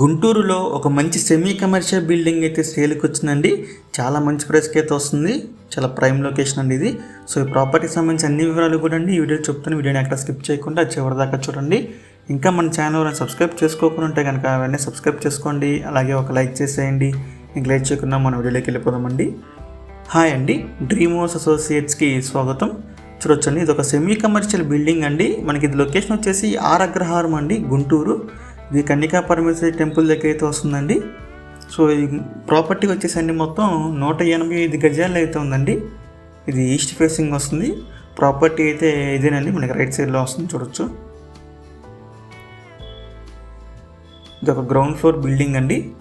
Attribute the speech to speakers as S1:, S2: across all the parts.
S1: గుంటూరులో ఒక మంచి సెమీ కమర్షియల్ బిల్డింగ్ అయితే సేల్కి వచ్చిందండి. చాలా మంచి ప్రైస్కి అయితే వస్తుంది. చాలా ప్రైమ్ లొకేషన్ అండి ఇది. సో ఈ ప్రాపర్టీకి సంబంధించి అన్ని వివరాలు కూడా అండి ఈ వీడియో చెప్తాను. వీడియోని ఎక్కడ స్కిప్ చేయకుండా చివరి దాకా చూడండి. ఇంకా మన ఛానల్ సబ్స్క్రైబ్ చేసుకోకుండా ఉంటే కనుక అవన్నీ సబ్స్క్రైబ్ చేసుకోండి. అలాగే ఒక లైక్ చేసేయండి. ఇంక లైక్ చేయకుండా మన వీడియోలోకి వెళ్ళిపోదామండి. హాయ్ అండి. డ్రీమ్ హౌస్ అసోసియేట్స్కి స్వాగతం. చూడొచ్చండి. ఇది ఒక సెమీ కమర్షియల్ బిల్డింగ్ అండి. మనకి ఇది లొకేషన్ వచ్చేసి ఆర్ అగ్రహారం అండి గుంటూరు. ఇది కన్నికా పరమేశ్వరి టెంపుల్ దగ్గర అయితే వస్తుందండి. సో ఈ ప్రాపర్టీ వచ్చేసి అండి మొత్తం నూట ఎనభై ఐదు గజాలు అయితే ఉందండి. ఇది ఈస్ట్ ఫేసింగ్ వస్తుంది. ప్రాపర్టీ అయితే ఇదేనండి. మనకి రైట్ సైడ్లో వస్తుంది చూడొచ్చు. ఇది ఒక గ్రౌండ్ ఫ్లోర్ బిల్డింగ్ అండి.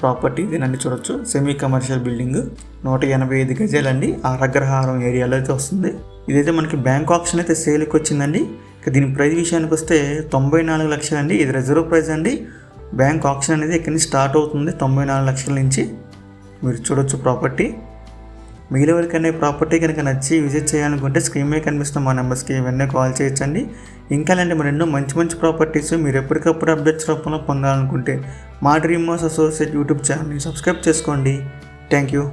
S1: ప్రాపర్టీ ఇదేనండి చూడొచ్చు. Semi commercial building. నూట ఎనభై ఐదు గజాలండి. ఆర్ అగ్రహారం ఏరియాలో అయితే వస్తుంది. ఇదైతే మనకి బ్యాంక్ ఆప్షన్ అయితే సేల్కి వచ్చిందండి. ఇక దీని ప్రైజ్ విషయానికి వస్తే తొంభై నాలుగు లక్షలు అండి ఇది రిజర్వ్ ప్రైజ్ అండి. బ్యాంక్ ఆప్షన్ అనేది ఇక్కడి నుంచి స్టార్ట్ అవుతుంది. తొంభై నాలుగు లక్షల నుంచి మీరు చూడొచ్చు ప్రాపర్టీ మిగిలిన వరకనే ప్రాపర్టీ కనుక నచ్చి విజిట్ చేయాలనుకుంటే స్క్రీన్ మీద కనిపిస్తున్న మా నెంబర్స్కి ఇవన్నీ కాల్ చేయొచ్చండి. ఇంకా మరి మరెన్నో మంచి మంచి ప్రాపర్టీస్ మీరు ఎప్పటికప్పుడు అప్డేట్స్ రూపంలో పొందాలనుకుంటే మా డ్రీమ్ హౌస్ అసోసియేట్ యూట్యూబ్ ఛానల్ని సబ్స్క్రైబ్ చేసుకోండి. Thank you